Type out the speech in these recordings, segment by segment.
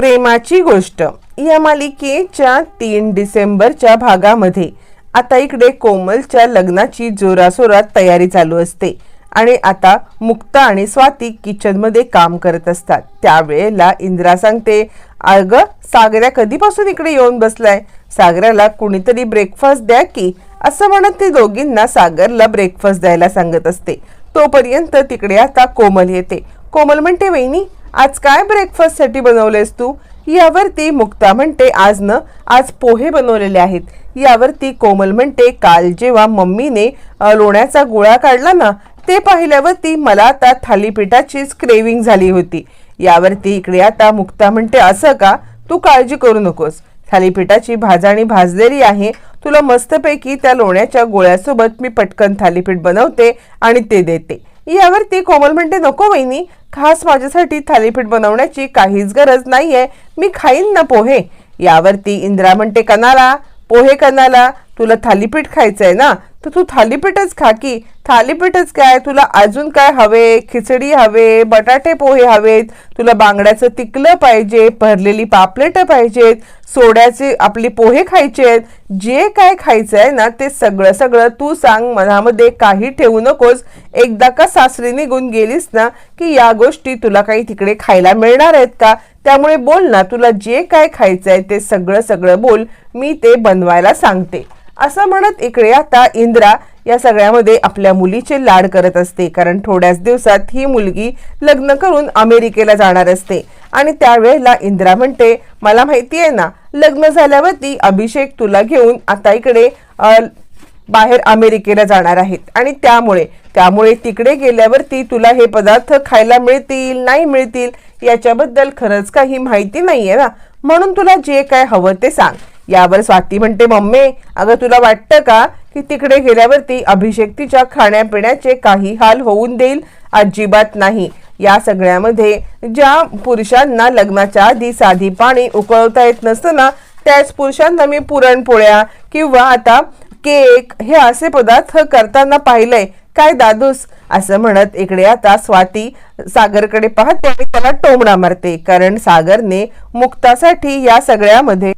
प्रेमाची गोष्ट. या मालिकेच्या तीन डिसेंबरच्या भागामध्ये आता इकडे कोमलच्या लग्नाची जोरासोरात तयारी चालू असते आणि आता मुक्ता आणि स्वाती किचनमध्ये काम करत असतात. त्यावेळेला इंद्रा सांगते अग सागऱ्या कधीपासून इकडे येऊन बसलाय? सागऱ्याला कुणीतरी ब्रेकफास्ट द्या की असं म्हणत ते दोघींना सागरला ब्रेकफास्ट द्यायला सांगत असते. तोपर्यंत तिकडे आता कोमल येते. कोमल म्हणते वहिनी आज काय ब्रेकफास्टसाठी बनवलेस तू? यावरती मुक्ता म्हणते आज न आज पोहे बनवलेले आहेत. यावरती कोमल म्हणते काल जेव्हा मम्मीने लोण्याचा गोळा काढला ना ते पाहिल्यावरती मला आता थालीपीठाचीच क्रेविंग झाली होती. यावरती इकडे आता मुक्ता म्हणते असं का? तू काळजी करू नकोस. थालीपीठाची भाजणी भाजलेली आहे. तुला मस्तपैकी त्या लोण्याच्या गोळ्यासोबत मी पटकन थालीपीठ बनवते आणि ते देते. यावरती कोमल म्हणते नको वहिनी खास माझ्यासाठी थालीपीठ बनवण्याची काहीच गरज नाहीये. मी खाईन ना पोहे. यावरती इंदिरा म्हणते कनाला पोहे कणाला तुला थालीपीठ खायचं आहे ना? तर तू थालीपीठच खा की. थालीपीठच काय? तुला अजून काय हवे? खिचडी हवे बटाटे पोहे हवेत. तुला बांगड्याचं तिकलं पाहिजे भरलेली पापलेटं पाहिजेत सोड्याचे आपले पोहे खायचे आहेत जे काय खायचं आहे ना ते सगळं सगळं तू सांग मनामध्ये काही ठेवू नकोस. एकदा का सासरी निघून गेलीस ना की या गोष्टी तुला काही तिकडे खायला मिळणार आहेत का? त्यामुळे बोल ना तुला जे काय खायचं आहे ते सगळं सगळं बोल मी ते बनवायला सांगते. असं म्हणत इकडे आता इंद्रा या सगळ्यामध्ये आपल्या मुलीचे लाड करत असते कारण थोड्याच दिवसात ही मुलगी लग्न करून अमेरिकेला जाणार असते. आणि त्यावेळेला इंद्रा म्हणते मला माहिती आहे ना लग्न झाल्यावरती अभिषेक तुला घेऊन आता इकडे बाहेर अमेरिकेला जाणार आहेत. आणि त्यामुळे त्यामुळे तिकडे गेल्यावरती तुला हे पदार्थ खायला मिळतील नाही मिळतील याच्याबद्दल खरंच काही माहिती नाहीये ना? म्हणून तुला जे काय हवं ते सांग. यावर स्वाती म्हणते मम्मी अगं तुला वाटतं का की तिकडे गेल्यावरती अभिषेक तिच्या खाण्यापिण्याचे काही हाल होऊन देईल? अजिबात नाही. या सगळ्यामध्ये ज्या पुरुषांना लग्नाच्या आधी साधी पाणी उकळवता येत नसतं ना त्याच पुरुषांना मी पुरणपोळ्या किंवा आता केक हे असे पदार्थ करताना पाहिलंय. काय दादूस? असं म्हणत इकडे आता स्वाती सागरकडे पाहते आणि त्याला टोमणा मारते. कारण सागरने मुक्तासाठी या सगळ्यामध्ये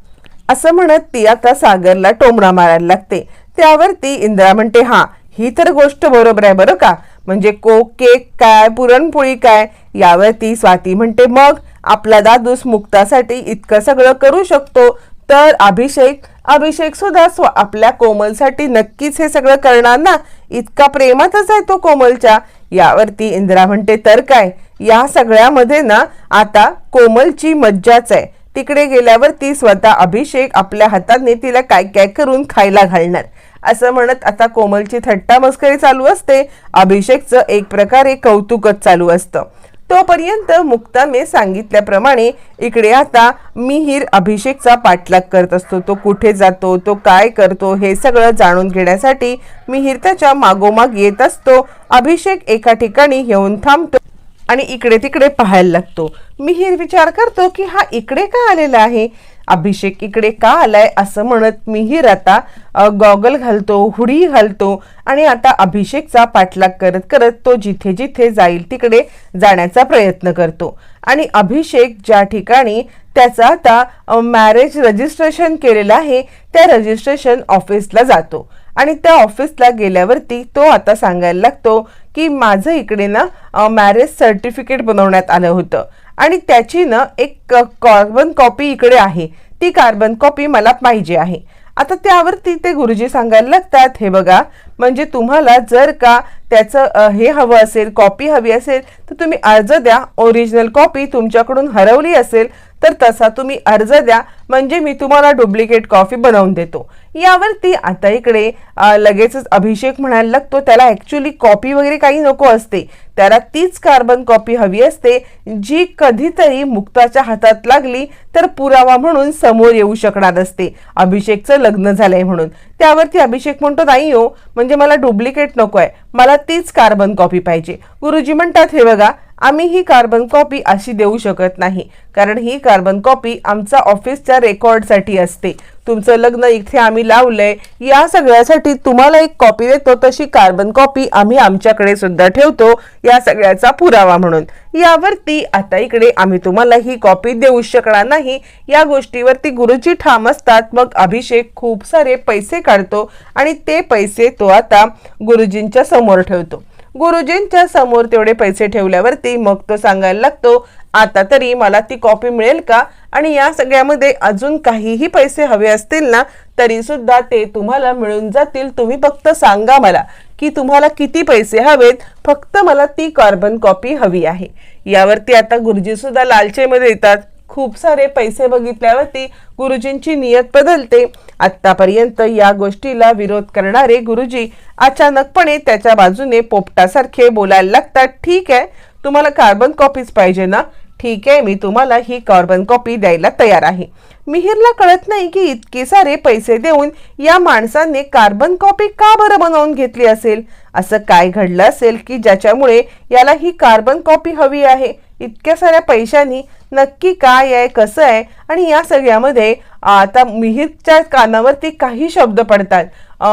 असं म्हणत ती आता सागरला टोमणा मारायला लागते. त्यावरती इंदिरा म्हणते हा ही तर गोष्ट बरोबर आहे बरं का? म्हणजे कोक केक काय पुरणपोळी काय? यावरती स्वाती म्हणते मग आपला दादूस मुक्तासाठी इतकं सगळं करू शकतो? तर अभिषेक अभिषेक सुद्धा स्व आपल्या कोमलसाठी नक्कीच हे सगळं करणार ना? इतका प्रेमातच आहे तो कोमलच्या. यावरती इंदिरा म्हणते तर काय? या सगळ्यामध्ये ना आता कोमलची मज्जाच आहे. तिकडे गेल्यावर ती स्वतः अभिषेक आपल्या हाताने तिला काय काय करून खायला घालणार? असं म्हणत आता कोमलची थट्टा मस्करी चालू असते. अभिषेकचं एक प्रकारे कौतुकच चालू असतं. तोपर्यंत मुक्ताने सांगितल्याप्रमाणे इकडे आता मिहीर अभिषेकचा पाठलाग करत असतो. तो कुठे जातो? तो काय करतो? हे सगळं जाणून घेण्यासाठी मिहीर त्याच्या मागोमाग येत असतो. अभिषेक एका ठिकाणी येऊन थांबतो आणि इकडे तिकडे पाहायला लागतो. मिहीर विचार करतो की हा इकडे का आलेला आहे? अभिषेक इकडे का आलाय असं म्हणत मीही आता गॉगल घालतो हुडी घालतो आणि आता अभिषेकचा पाठलाग करत करत तो जिथे जिथे जाईल तिकडे जाण्याचा प्रयत्न करतो. आणि अभिषेक ज्या ठिकाणी त्याचा आता मॅरेज रजिस्ट्रेशन केलेलं आहे त्या रजिस्ट्रेशन ऑफिसला जातो. आणि त्या ऑफिसला गेल्यावरती तो आता सांगायला लागतो की माझं इकडे ना मॅरेज सर्टिफिकेट बनवण्यात आलं होतं. आणि त्याची ना एक कार्बन कॉपी इकडे आहे. ती कार्बन कॉपी मला पाहिजे आहे. आता त्यावरती ते गुरुजी सांगायला लागतात हे बघा म्हणजे तुम्हाला जर का त्याचं हे हवं असेल कॉपी हवी असेल तर तुम्ही अर्ज द्या. ओरिजिनल कॉपी तुमच्याकडून हरवली असेल तर तसा तुम्ही अर्ज द्या म्हणजे मी तुम्हाला डुप्लिकेट कॉफी बनवून देतो. यावरती आता इकडे लगेचच अभिषेक म्हणायला लागतो त्याला ॲक्च्युली कॉपी वगैरे काही नको असते. त्याला तीच कार्बन कॉपी हवी असते जी कधीतरी मुक्ताच्या हातात लागली तर पुरावा म्हणून समोर येऊ शकणार असते. अभिषेकचं लग्न झालंय म्हणून. त्यावरती अभिषेक म्हणतो नाही हो म्हणजे मला डुप्लिकेट नको आहे मला तीच कार्बन कॉपी पाहिजे. गुरुजी म्हणतात हे बघा आम्ही ही कार्बन कॉपी अशी देऊ शकत नाही. कारण ही कार्बन कॉपी आमचा ऑफिसच्या रेकॉर्डसाठी असते. तुमचं लग्न इथे आम्ही लावलंय या सगळ्यासाठी तुम्हाला एक कॉपी देतो तशी कार्बन कॉपी आम्ही आमच्याकडे सुद्धा ठेवतो या सगळ्याचा पुरावा म्हणून. यावरती आता इकडे आम्ही तुम्हाला ही कॉपी देऊ शकणार नाही. या गोष्टीवरती गुरुजी ठाम असतात मग अभिषेक खूप सारे पैसे काढतो आणि ते पैसे तो आता गुरुजींच्या समोर ठेवतो. गुरुजींच्या समोर तेवढे पैसे ठेवल्यावरती मग तो सांगायला लागतो आता तरी मला ती कॉपी मिळेल का? आणि या सगळ्यामध्ये अजून काहीही पैसे हवे असतील ना तरी सुद्धा ते तुम्हाला मिळून जातील. तुम्ही फक्त सांगा मला की तुम्हाला किती पैसे हवेत? फक्त मला ती कार्बन कॉपी हवी आहे. यावरती आता गुरुजी सुद्धा लालचेमध्ये येतात. खूप सारे पैसे बघितल्यावरती गुरुजींची नियत बदलते. आतापर्यंत या गोष्टीला विरोध करणारे गुरुजी अचानकपणे त्याच्या बाजूने पोपटासारखे बोलायला लागतात. ठीक आहे तुम्हाला कार्बन कॉपीच पाहिजे ना? ठीक आहे मी तुम्हाला ही कार्बन कॉपी द्यायला तयार आहे. मिहिरला कळत नाही की इतके सारे पैसे देऊन या माणसाने कार्बन कॉपी का बरं बनवून घेतली असेल? असं काय घडलं असेल की ज्याच्यामुळे याला ही कार्बन कॉपी हवी आहे? इतक्या साऱ्या पैशांनी नक्की काय आहे कसं आहे? आणि या सगळ्यामध्ये आता मिहीरच्या कानावरती काही शब्द पडतात.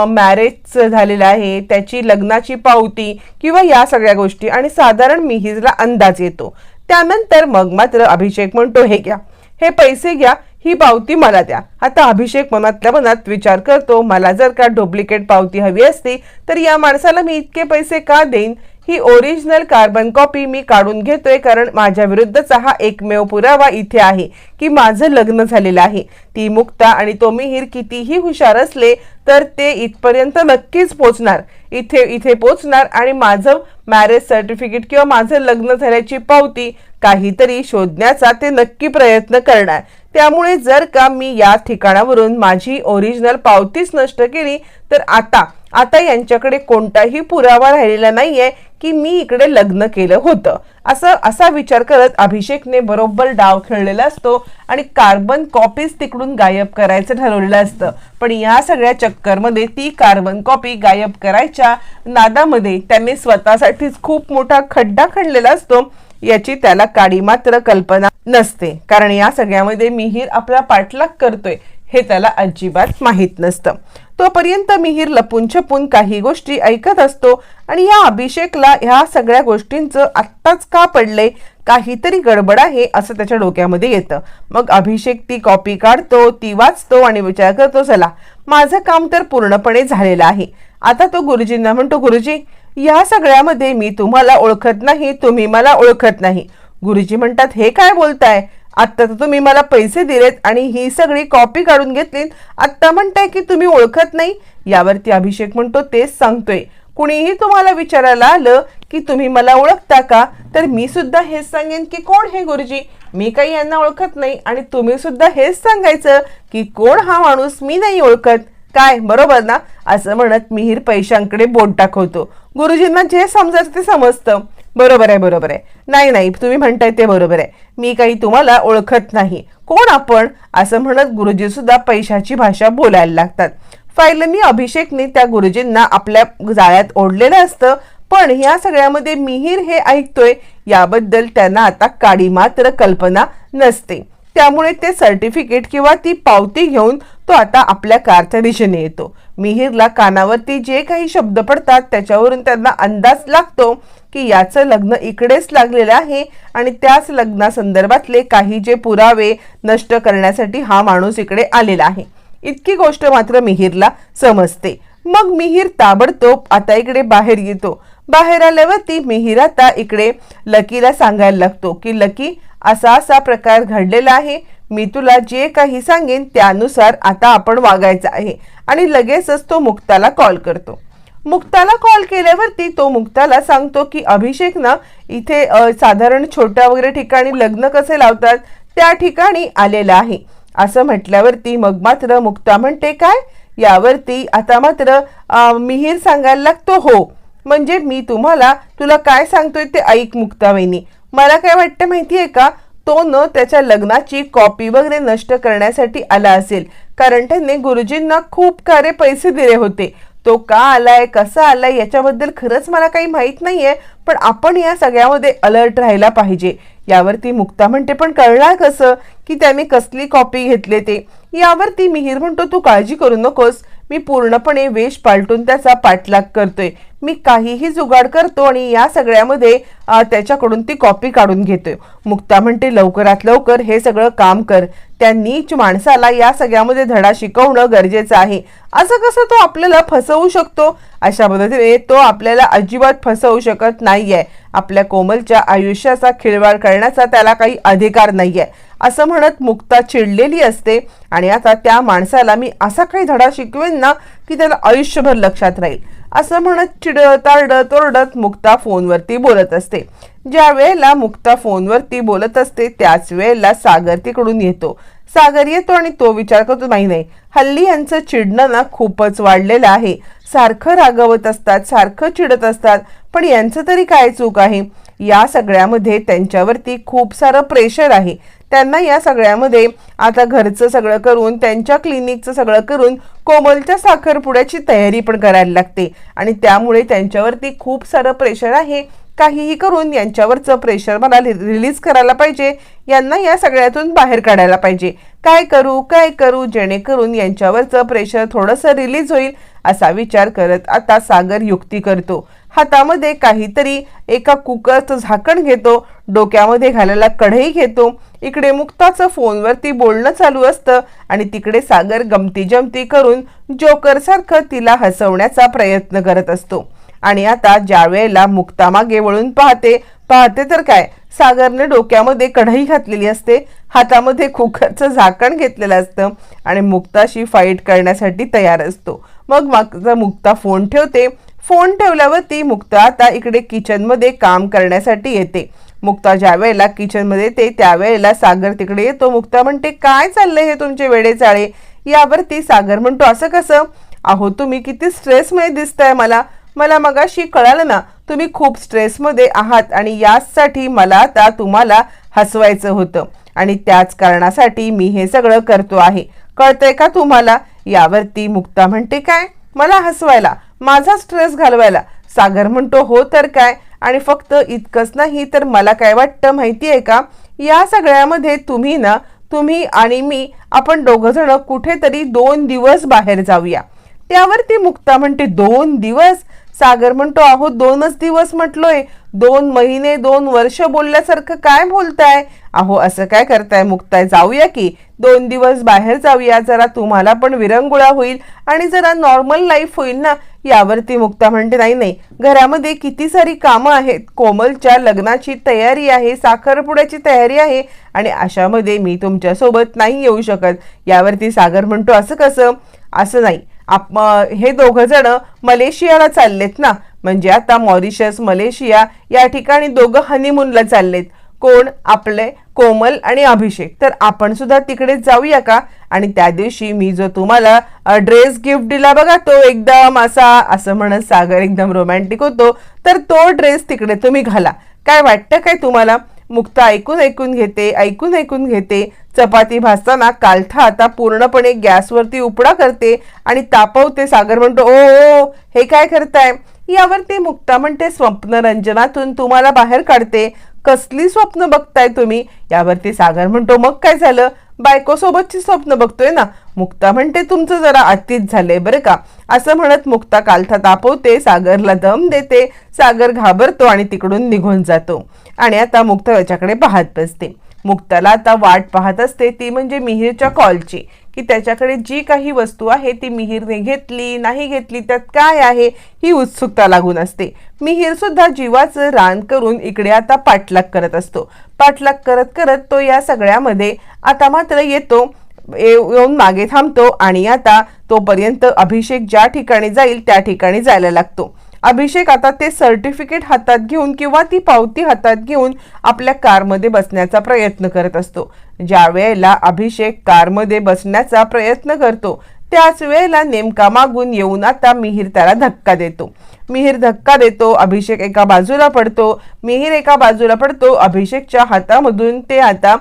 मॅरेज झालेलं आहे त्याची लग्नाची पावती किंवा या सगळ्या गोष्टी आणि साधारण मिहीरला अंदाज येतो. त्यानंतर मग मात्र अभिषेक म्हणतो हे घ्या. हे पैसे घ्या ही पावती मला द्या. आता अभिषेक मनातल्या मनात विचार करतो मला जर का डुप्लिकेट पावती हवी असती तर या माणसाला मी इतके पैसे का देईन? ही ओरिजिनल कार्बन कॉपी मी काढून घेतोय कारण माझ्या विरुद्धचा हा एकमेव पुरावा इथे आहे की माझं लग्न झालेलं आहे. ती मुक्ता आणि तो मिहीर कितीही हुशार असले तर ते इथपर्यंत नक्कीच पोचणार. इथे इथे पोचणार आणि माझं मॅरेज सर्टिफिकेट किंवा माझं लग्न झाल्याची पावती काहीतरी शोधण्याचा ते नक्की प्रयत्न करणार. त्यामुळे जर का मी या ठिकाणावरून माझी ओरिजिनल पावतीच नष्ट केली तर आता आता यांच्याकडे कोणताही पुरावा राहिलेला नाहीये की मी इकडे लग्न केलं होतं. असं असा विचार करत अभिषेकने बरोबर डाव खेळलेला असतो आणि कार्बन कॉपीज तिकडून गायब करायचं ठरवलेलं असतं. पण या सगळ्या चक्करमध्ये ती कार्बन कॉपी गायब करायच्या नादामध्ये त्यांनी स्वतःसाठीच खूप मोठा खड्डा खणलेला असतो याची त्याला काडी मात्र कल्पना नसते. कारण या सगळ्यामध्ये मिहीर आपला पाठलाग करतोय हे त्याला अजिबात माहीत नसतं. तोपर्यंत मिहीर लपून छपून काही गोष्टी ऐकत असतो आणि या अभिषेकला ह्या सगळ्या गोष्टींचं आत्ताच का पडले काहीतरी गडबड आहे असं त्याच्या डोक्यामध्ये येतं. मग अभिषेक ती कॉपी काढतो ती वाचतो आणि विचार करतो चला माझं काम तर पूर्णपणे झालेलं आहे. आता तो गुरुजींना म्हणतो गुरुजी या सगळ्यामध्ये मी तुम्हाला ओळखत नाही तुम्ही मला ओळखत नाही. गुरुजी म्हणतात हे काय बोलताय? आत्ता तर तुम्ही मला पैसे दिलेत आणि ही सगळी कॉपी काढून घेतली आत्ता म्हणताय की तुम्ही ओळखत नाही. यावरती अभिषेक म्हणतो तेच सांगतोय. कुणीही तुम्हाला विचारायला आलं की तुम्ही मला ओळखता का तर मी सुद्धा हेच सांगेन की कोण हे गुरुजी? मी काही यांना ओळखत नाही आणि तुम्ही सुद्धा हेच सांगायचं की कोण हा माणूस मी नाही ओळखत. काय बरोबर ना? असं म्हणत मिहीर पैशांकडे बोट दाखवतो गुरुजींना जे समजायचं ते समजतं. बरोबर आहे बरोबर आहे. नाही नाही तुम्ही म्हणताय ते बरोबर आहे. मी काही तुम्हाला ओळखत नाही. कोण आपण? असं म्हणत गुरुजी सुद्धा पैशाची भाषा बोलायला लागतात. फायलनी अभिषेकने त्या गुरुजींना आपल्या जाळ्यात ओढलेलं असतं. पण या सगळ्यामध्ये मिहीर हे ऐकतोय याबद्दल त्यांना आता काडी मात्र कल्पना नसते. त्यामुळे ते सर्टिफिकेट किंवा ती पावती घेऊन तो आता आपल्या कारच्या दिशेने येतो. मिहीरला कानावरती जे काही शब्द पडतात त्याच्यावरून त्यांना अंदाज लागतो की याचं लग्न इकडेच लागलेलं आहे आणि त्याच लग्नासंदर्भातले काही जे पुरावे नष्ट करण्यासाठी हा माणूस इकडे आलेला आहे. इतकी गोष्ट मात्र मिहीरला समजते. मग मिहीर ताबडतोब आता इकडे बाहेर येतो. बाहेर आल्यावरती मिहीर आता इकडे लकीला सांगायला लागतो की लकी असा असा प्रकार घडलेला आहे. मी तुला जे काही सांगेन त्यानुसार आता आपण वागायचं आहे. आणि लगेचच तो मुक्ताला कॉल करतो. मुक्ताला कॉल केल्यावरती तो मुक्ताला सांगतो की अभिषेक ना इथे साधारण छोट्या वगैरे ठिकाणी लग्न कसे लावतात? त्या ठिकाणी आलेला आहे. असं म्हटल्यावरती मग मात्र मुक्ता म्हणते काय? यावरती आता मात्र मिहीर सांगायला लागतो हो. म्हणजे मी तुम्हाला तुला काय सांगतोय ते ऐक मुक्ता वहिनी. मला काय वाटतं माहिती आहे का? तो न त्याच्या लग्नाची कॉपी वगैरे नष्ट करण्यासाठी आला असेल. कारण त्याने गुरुजींना खूप सारे पैसे दिले होते. तो का आलाय कसा आलाय याच्याबद्दल खरंच मला काही माहीत नाहीये पण आपण या सगळ्यामध्ये अलर्ट राहायला पाहिजे. यावरती मुक्ता म्हणते पण कळणार कसं? की त्याने कसली कॉपी घेतले ते? यावरती मिहीर म्हणतो तू काळजी करू नकोस. मी पूर्णपणे वेश पालटून त्याचा पाठलाग करतोय. मी काहीही जुगाड करतो आणि या सगळ्यामध्ये त्याच्याकडून ती कॉपी काढून घेतोय. मुक्ता म्हणते लवकरात लवकर हे सगळं काम कर. त्या नीच माणसाला या सगळ्यामध्ये धडा शिकवणं गरजेचं आहे. असं कसं तो आपल्याला फसवू शकतो? अशा पद्धतीने तो आपल्याला अजिबात फसवू शकत नाहीये. आपल्या कोमलच्या आयुष्याचा खिळवाड करण्याचा त्याला काही अधिकार नाहीये. असं म्हणत मुक्ता चिडलेली असते. आणि आता त्या माणसाला मी असा काही धडा शिकवेन ना की त्याला आयुष्यभर लक्षात राहील. असं म्हणत चिडत आरडत ओरडत मुक्ता फोनवरती बोलत असते. ज्या वेळेला मुक्ता फोनवरती बोलत असते त्याच वेळेला सागर तिकडून येतो. सागर येतो आणि तो विचार करतो नाही नाही हल्ली यांचं चिडणं ना खूपच वाढलेलं आहे. सारखं रागवत असतात सारखं चिडत असतात पण यांचं तरी काय चूक आहे? या सगळ्यामध्ये त्यांच्यावरती खूप सारं प्रेशर आहे. त्यांना या सगळ्यामध्ये आता घरचं सगळं करून त्यांच्या क्लिनिकचं सगळं करून कोमलच्या साखरपुड्याची तयारी पण करायला लागते. आणि त्यामुळे त्यांच्यावरती खूप सारं प्रेशर आहे. काहीही करून यांच्यावरचं प्रेशर मला रिलीज करायला पाहिजे. यांना या सगळ्यातून बाहेर काढायला पाहिजे. काय करू काय करू जेणेकरून यांच्यावरचं प्रेशर थोडंसं रिलीज होईल असा विचार करत आता सागर युक्ती करतो. हातामध्ये काहीतरी एका कुकरचं झाकण घेतो डोक्यामध्ये घालायला कढई घेतो. इकडे मुक्ताचं फोनवरती बोलणं चालू असतं आणि तिकडे सागर गमती जमती करून जोकरसारखं तिला हसवण्याचा प्रयत्न करत असतो. आणि आता ज्या वेळेला मुक्ता मागे वळून पाहते पाहते तर काय? सागरने डोक्यामध्ये कढई घातलेली असते हातामध्ये कुकरचं झाकण घेतलेलं असतं आणि मुक्ताशी फाईट करण्यासाठी तयार असतो. मग मागचा मुक्ता फोन ठेवते. फोन ठेवल्यावरती मुक्ता आता इकडे किचनमध्ये काम करण्यासाठी येते. मुक्ता ज्या वेळेला किचनमध्ये येते त्यावेळेला सागर तिकडे येतो. मुक्ता म्हणते काय चाललंय हे तुमचे वेडेचाळे? यावरती सागर म्हणतो असं कसं? अहो तुम्ही किती स्ट्रेसमध्ये दिसताय मला. मला मगाशी कळालं ना तुम्ही खूप स्ट्रेसमध्ये आहात आणि याचसाठी मला आता तुम्हाला हसवायचं होतं. आणि त्याच कारणासाठी मी हे सगळं करतो आहे. कळतंय का तुम्हाला? यावरती मुक्ता म्हणते काय? मला हसवायला माझा स्ट्रेस घालवायला. सागर म्हणतो हो तर काय? आणि फक्त इतकंच नाही तर मला काय वाटतं माहिती आहे का? या सगळ्यामध्ये तुम्ही ना तुम्ही आणि मी आपण दोघंजणं कुठेतरी दोन दिवस बाहेर जाऊया. त्यावरती मुक्ता म्हणते दोन दिवस? सागर म्हणतो अहो दोनच दिवस म्हटलोय. दोन महिने दोन वर्ष बोलल्यासारखं काय बोलताय? अहो असं काय करताय? मुक्ताय जाऊया की. दोन दिवस बाहेर जाऊया. जरा तुम्हाला पण विरंगुळा होईल आणि जरा नॉर्मल लाईफ होईल ना यावरती मुक्ता म्हणते नाही नाही. घरामध्ये किती सारी कामं आहेत. कोमलच्या लग्नाची तयारी आहे साखरपुड्याची तयारी आहे आणि अशामध्ये मी तुमच्यासोबत नाही येऊ शकत. यावरती सागर म्हणतो असं कसं? असं नाही. आप हे दोघं जण मलेशियाला चाललेत ना. म्हणजे आता मॉरिशस मलेशिया या ठिकाणी दोघं हनीमूनला चाललेत. कोण? आपले कोमल आणि अभिषेक. तर आपण सुद्धा तिकडे जाऊया का? आणि त्या दिवशी मी जो तुम्हाला ड्रेस गिफ्ट दिला बघा तो एकदम असा असं म्हणत सागर एकदम रोमॅन्टिक होतो. तर तो ड्रेस तिकडे तुम्ही घाला. काय वाटतं काय तुम्हाला? मुक्ता ऐकून ऐकून घेते ऐकून ऐकून घेते. चपाती भाजताना कालथा आता पूर्णपणे गॅसवरती उपडा करते आणि तापवते सागर म्हणतो ओ ओ हे काय करताय? यावरती मुक्ता म्हणते स्वप्नरंजनातून तुम्हाला बाहेर काढते. कसली स्वप्न बघताय तुम्ही? यावरती सागर म्हणतो मग काय झालं? बायकोसोबतची स्वप्न बघतोय ना. मुक्ता म्हणते तुमचं जरा अतीत झालंय बरं का. असं म्हणत मुक्ता कालथा तापवते सागरला दम देते सागर घाबरतो आणि तिकडून निघून जातो. आणि आता मुक्ता याच्याकडे पाहत बसते. मुक्ताला आता वाट पाहत असते. ती म्हणजे मिहीरच्या कॉलची. की त्याच्याकडे जी काही वस्तू आहे ती मिहीरने घेतली नाही घेतली त्यात काय आहे ही उत्सुकता लागून असते. मिहीर सुद्धा जीवाचं रान करून इकडे आता पाठलाग करत असतो. पाठलाग करत करत तो या सगळ्यामध्ये आता मात्र येतो येऊन मागे थांबतो आणि आता तोपर्यंत अभिषेक ज्या ठिकाणी जाईल त्या ठिकाणी जायला लागतो. अभिषेक आता ते सर्टिफिकेट हातात घेऊन किंवा ती पावती हातात घेऊन आपल्या कारमध्ये बसण्याचा प्रयत्न करत असतो. ज्या वेळेला अभिषेक कारमध्ये बसण्याचा प्रयत्न करतो त्याच वेळेला नेमका मागून येऊन आता मिहीर त्याला धक्का देतो. मिहीर धक्का देतो अभिषेक एका बाजूला पडतो मिहीर एका बाजूला पडतो अभिषेकच्या हातामधून ते आता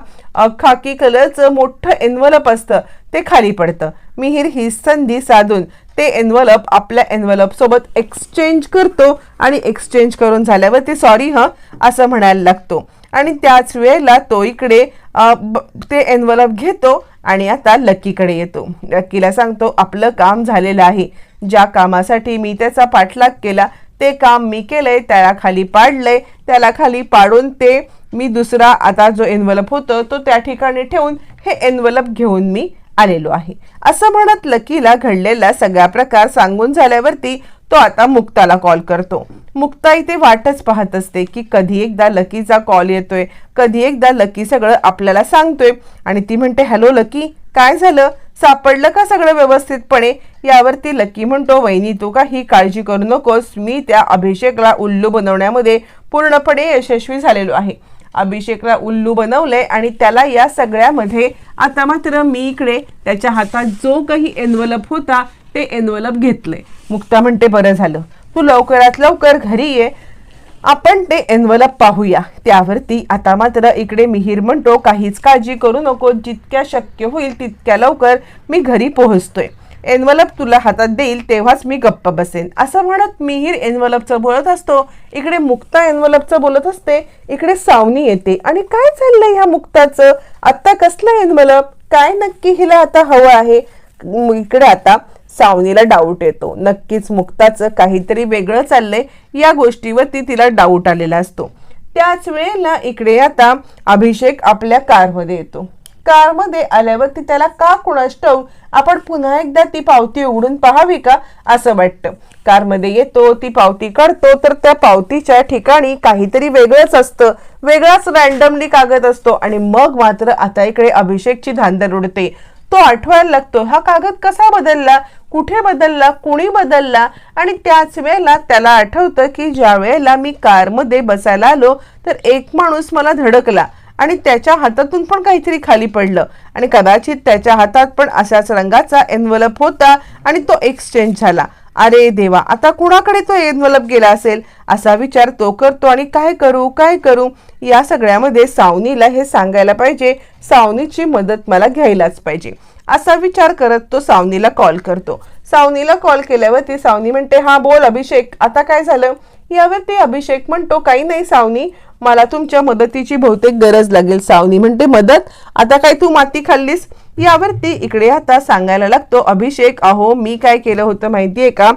खाकी कलरचं मोठं एन्व्हलप असतं. ते खाली पडतं. मिहीर ही संधी साधून ते एन्व्हलप आपल्या एन्व्हलपसोबत एक्सचेंज करतो आणि एक्सचेंज करून झाल्यावर ते सॉरी हं असं म्हणायला लागतो. आणि त्याच वेळेला तो इकडे ब- ते एन्व्हलप घेतो आणि आता लकीकडे येतो. लकीला सांगतो आपलं काम झालेलं आहे. ज्या कामासाठी मी त्याचा पाठलाग केला ते काम मी केलंय त्याला खाली पाडलंय. त्याला खाली पाडून ते मी दुसरा आता जो एन्व्हलप होतं तो त्या ठिकाणी ठेवून हे एन्व्हलप घेऊन मी आलेलो आहे. असं म्हणत लकीला घडलेला सगळा प्रकार सांगून झाल्यावरती तो आता मुक्ताला कॉल करतो. मुक्ता इथे वाटच पाहत असते की कधी एकदा लकीचा कॉल येतोय कधी एकदा लकी सगळं आपल्याला सांगतोय आणि ती म्हणते हॅलो लकी काय झालं? सापडलं का सगळं व्यवस्थितपणे? यावरती लकी म्हणतो वहिनी तू का ही काळजी करू नकोस? मी त्या अभिषेकला उल्लू बनवण्यामध्ये पूर्णपणे यशस्वी झालेलो आहे. अभिषेकला उल्लू बनवलंय आणि त्याला या सगळ्यामध्ये आता मात्र मी इकडे त्याच्या हातात जो काही एनवलप होता ते एनवलप घेतलंय मुक्ता म्हणते बरं झालं. तू लवकरात लवकर घरी ये. आपण ते एनवलप पाहूया. त्यावरती आता मात्र इकडे मिहीर म्हणतो काहीच काळजी करू नको. जितक्या शक्य होईल तितक्या लवकर मी घरी पोहोचतोय. एनवलप तुला हातात देईल तेव्हाच मी गप्प बसेन. असं म्हणत मिहीर एनवलपचं बोलत असतो. इकडे मुक्ता एनवलपचं बोलत असते. इकडे सावनी येते. आणि काय चाललंय ह्या मुक्ताचं? आत्ता कसलं एनवलप काय नक्की हिला आता हवं आहे? इकडे आता सावनीला डाऊट येतो. नक्कीच मुक्ताचं काहीतरी वेगळं चाललंय. या गोष्टीवरती तिला डाऊट आलेला असतो. त्याच वेळेला इकडे आता अभिषेक आपल्या कारमध्ये येतो. कारमध्ये आल्यावरती त्याला का कुणाष्टव आपण पुन्हा एकदा ती पावती उघडून पाहावी का असं वाटतं. कारमध्ये येतो ती पावती काढतो तर त्या पावतीच्या ठिकाणी काहीतरी वेगळंच असतं. वेगळाच रॅन्डमली कागद असतो आणि मग मात्र आता इकडे अभिषेकची धांदर उडते. तो आठवायला लागतो हा कागद कसा बदलला कुठे बदलला कुणी बदलला? आणि त्याच वेळेला त्याला आठवतं की ज्या वेळेला मी कारमध्ये बसायला आलो तर एक माणूस मला धडकला. आणि त्याच्या हातातून पण काहीतरी खाली पडलं. आणि कदाचित त्याच्या हातात पण अशाच रंगाचा एनवलप होता आणि तो एक्सचेंज झाला. अरे देवा आता कुणाकडे तो एनवलप गेला असेल? असा विचार तो करतो आणि काय करू काय करू? या सगळ्यामध्ये सावनीला हे सांगायला पाहिजे. सावनीची मदत मला घ्यायलाच पाहिजे. असा विचार करत तो सावनीला कॉल करतो. सावनीला कॉल केल्यावरती सावनी म्हणते हा बोल अभिषेक आता काय झालं? यावरती अभिषेक म्हणतो काही नाही सावनी मला तुमच्या मदतीची बहुतेक गरज लागेल सावनी. म्हणते मदत? आता काय तू माती खाल्लीस? यावरती इकडे आता सांगायला लागतो. अभिषेक अहो मी काय केलं होतं माहिती आहे का?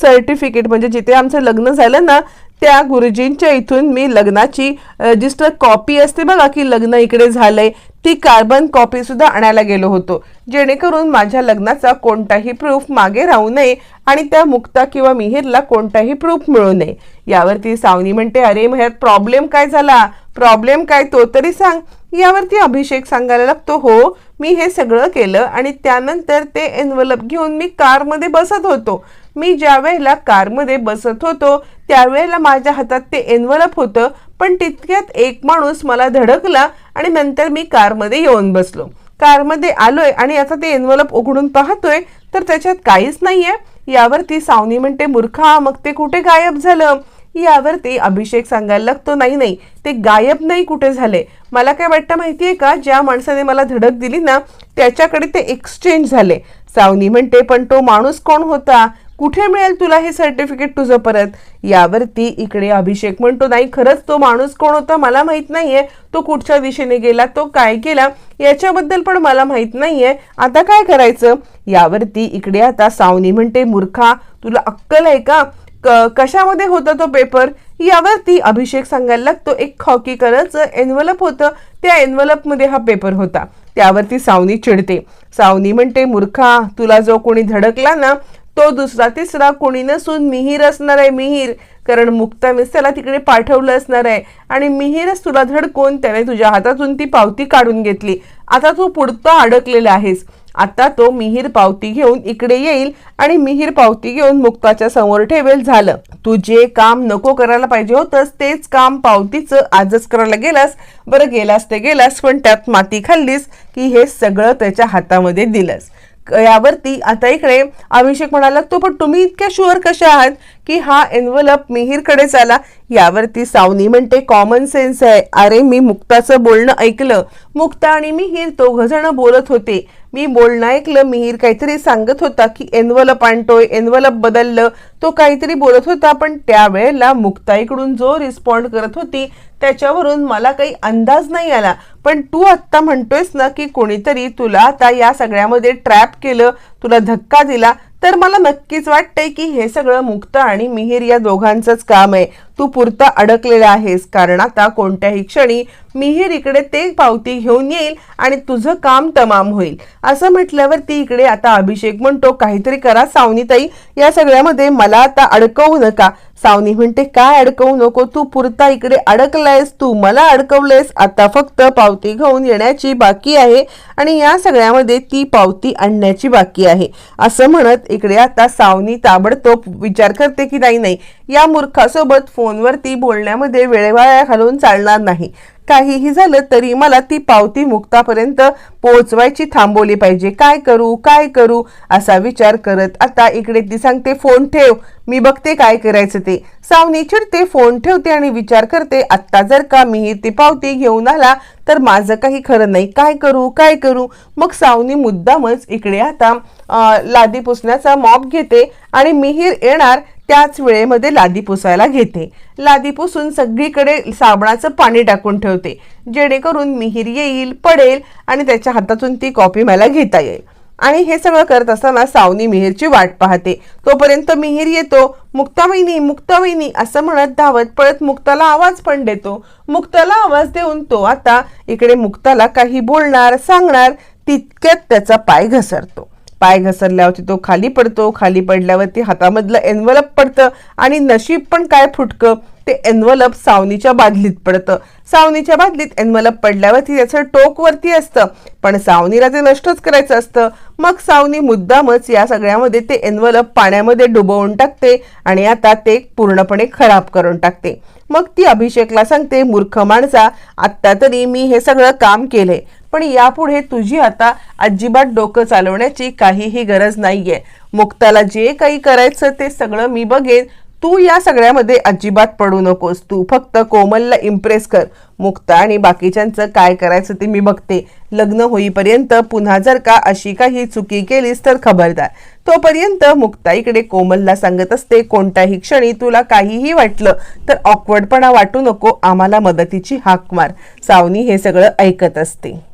सर्टिफिकेट म्हणजे जिथे आमचं लग्न झालं ना त्या गुरुजींच्या इथून मी लग्नाची रजिस्टर कॉपी असते बघा की लग्न इकडे झालंय. ती कार्बन कॉपी सुद्धा आणायला गेलो होतो. जेणेकरून माझ्या लग्नाचा कोणताही प्रूफ मागे राहू नये आणि त्या मुक्ता किंवा मिहीरला कोणताही प्रूफ मिळू नये. यावरती सावनी म्हणते अरे मग ह्यात प्रॉब्लेम काय झाला? प्रॉब्लेम काय तो तरी सांग. यावरती अभिषेक सांगायला लागतो हो मी हे सगळं केलं आणि त्यानंतर ते एनवलप घेऊन मी कारमध्ये बसत होतो. मी ज्या वेळेला कारमध्ये बसत होतो त्यावेळेला माझ्या हातात ते एनवलप होतं पण तितक्यात एक माणूस मला धडकला आणि नंतर मी कारमध्ये येऊन बसलो. कारमध्ये आलोय आणि आता ते एनवलप उघडून पाहतोय तर त्याच्यात काहीच नाहीये. यावरती सावनी म्हणते मूर्खा मग ते कुठे गायब झालं? यावर ते अभिषेक सांगायला लागतो नाही नाही ते गायब नाही कुठे झाले? मला काय वाटतं माहितीये का ज्या माणसाने मला धडक दिली ना त्याच्याकडे ते एक्सचेंज झाले. सावनी म्हणते पण तो माणूस कोण होता? कुठे मिळेल तुला हे सर्टिफिकेट तुझं परत? यावरती इकडे अभिषेक म्हणतो नाही खरंच तो माणूस कोण होता मला माहीत नाहीये. तो कुठच्या दिशेने गेला तो काय केला याच्याबद्दल पण मला माहीत नाहीये. आता काय करायचं? यावरती इकडे आता सावनी म्हणते मूर्खा तुला अक्कल आहे का? क- कशामध्ये होता तो पेपर यावरती अभिषेक सांगायला लागतो एक हॉकी कलरचं एन्व्हलप होतं. त्या एन्व्हलपमध्ये हा पेपर होता. त्यावरती सावनी चिडते. सावनी म्हणते मूर्खा तुला जो कोणी धडकला ना तो दुसरा तिसरा कोणी नसून मिहीर असणार आहे मिहीर. कारण मुक्तानेच त्याला तिकडे पाठवलं असणार आहे. आणि मिहीरच तुला धडकून त्याने तुझ्या हातातून ती पावती काढून घेतली. आता तू पुढता अडकलेला आहेस. आता तो मिहीर पावती घेऊन इकडे येईल आणि मिहीर पावती घेऊन मुक्ताच्या समोर ठेवेल झालं. तू जे काम नको करायला पाहिजे होतंस तेच काम पावतीचं आजच करायला गेलास. बरं गेलास ते गेलास पण त्यात माती खाल्लीस की हे सगळं त्याच्या हातामध्ये दिलंस. यावरती. आता इकडे अभिषेक म्हणाला तो पण तुम्ही इतक्या शुअर कशा आहात की हा एन्व्हलप मिहीरकडेच आला यावरती सावनी म्हणते कॉमन सेन्स आहे. अरे मी मुक्ताचं बोलणं ऐकलं. मुक्ता आणि मिहीर दोघजण बोलत होते. मी बोलणं ऐकलं मिहीर काहीतरी सांगत होता की एन्व्हलप आणतोय एन्व्हलप बदललं. तो काहीतरी बोलत होता पण त्यावेळेला मुक्ताईकडून जो रिस्पॉन्ड करत होती त्याच्यावरून मला काही अंदाज नाही आला. पण तू आत्ता म्हणतोयस ना की कोणीतरी तुला आता या सगळ्यामध्ये ट्रॅप केलं. तुला धक्का दिला तर मला नक्कीच वाटतंय की हे सगळं मुक्त आणि मिहीर या दोघांचंच काम आहे. तू पुरता अडकलेला आहेस कारण आता कोणत्याही क्षणी मीही इकडे ते पावती घेऊन येईल आणि तुझं काम तमाम होईल. असं म्हटल्यावर ती इकडे आता अभिषेक म्हणतो काहीतरी करा सावनीताई या सगळ्यामध्ये मला आता अडकवू नका. सावनी म्हणते काय अडकवू नको? तू पुरता इकडे अडकलायस तू मला अडकवलंयस. आता फक्त पावती घेऊन येण्याची बाकी आहे आणि या सगळ्यामध्ये ती पावती आणण्याची बाकी आहे. असं म्हणत इकडे आता सावनी ताबडतोब विचार करते की नाही नाही या मूर्खासोबत फोन फोनवरती बोलण्यामध्ये वेळेवाया घालून चालणार नाही. काहीही झालं तरी मला ती पावती मुक्तापर्यंत पोहोचवायची थांबवली पाहिजे. काय करू काय करू असा विचार करत आता इकडे ती सांगते फोन ठेव मी बघते काय करायचं ते. सावनी चिडते फोन ठेवते आणि विचार करते. आत्ता जर का मी ती पावती घेऊन आला तर माझं काही खरं नाही. काय करू काय करू? मग सावनी मुद्दामच इकडे आता लादी पुसण्याचा मॉप घेते आणि मिहीर येणार त्याच वेळेमध्ये लादी पुसायला घेते. लादी पुसून सगळीकडे साबणाचं पाणी टाकून ठेवते. जेणेकरून मिहीर येईल पडेल आणि त्याच्या हातातून ती कॉपी मला घेता येईल. आणि हे सगळं करत असताना सावनी मिहीरची वाट पाहते. तोपर्यंत मिहीर येतो मुक्तावहिनी मुक्तावहिनी असं म्हणत धावत पळत मुक्ताला आवाज पण देतो. मुक्ताला आवाज देऊन तो आता इकडे मुक्ताला काही बोलणार सांगणार तितक्यात त्याचा पाय घसरतो. पाय घसरल्यावरती तो खाली पडतो खाली पडल्यावरती हातामधलं एन्व्हलप पडतं आणि नशीब पण काय फुटकं? ते एन्व्हलप सावनीच्या बादलीत पडतं. सावनीच्या बादलीत एन्व्हलप पडल्यावरती त्याचं टोक वरती असतं. पण सावनीला ते नष्टच करायचं असतं. मग सावनी मुद्दामच या सगळ्यामध्ये ते एन्व्हलप पाण्यामध्ये डुबवून टाकते आणि आता ते पूर्णपणे खराब करून टाकते. मग ती अभिषेकला सांगते मूर्ख माणसा आत्ता तरी मी हे सगळं काम केलंय. पण यापुढे तुझी आता अजिबात डोकं चालवण्याची काहीही गरज नाहीये. मुक्ताला जे काही करायचं ते सगळं मी बघेन. तू या सगळ्यामध्ये अजिबात पडू नकोस. तू फक्त कोमलला इम्प्रेस कर. मुक्ता आणि बाकीच्यांचं काय करायचं ते मी बघते. लग्न होईपर्यंत पुन्हा जर का अशी काही चुकी केलीस तर खबरदार. तोपर्यंत मुक्ता इकडे कोमलला सांगत असते कोणत्याही क्षणी तुला काहीही वाटलं तर ऑकवर्डपणा वाटू नको. आम्हाला मदतीची हाक मार. सावनी हे सगळं ऐकत असते.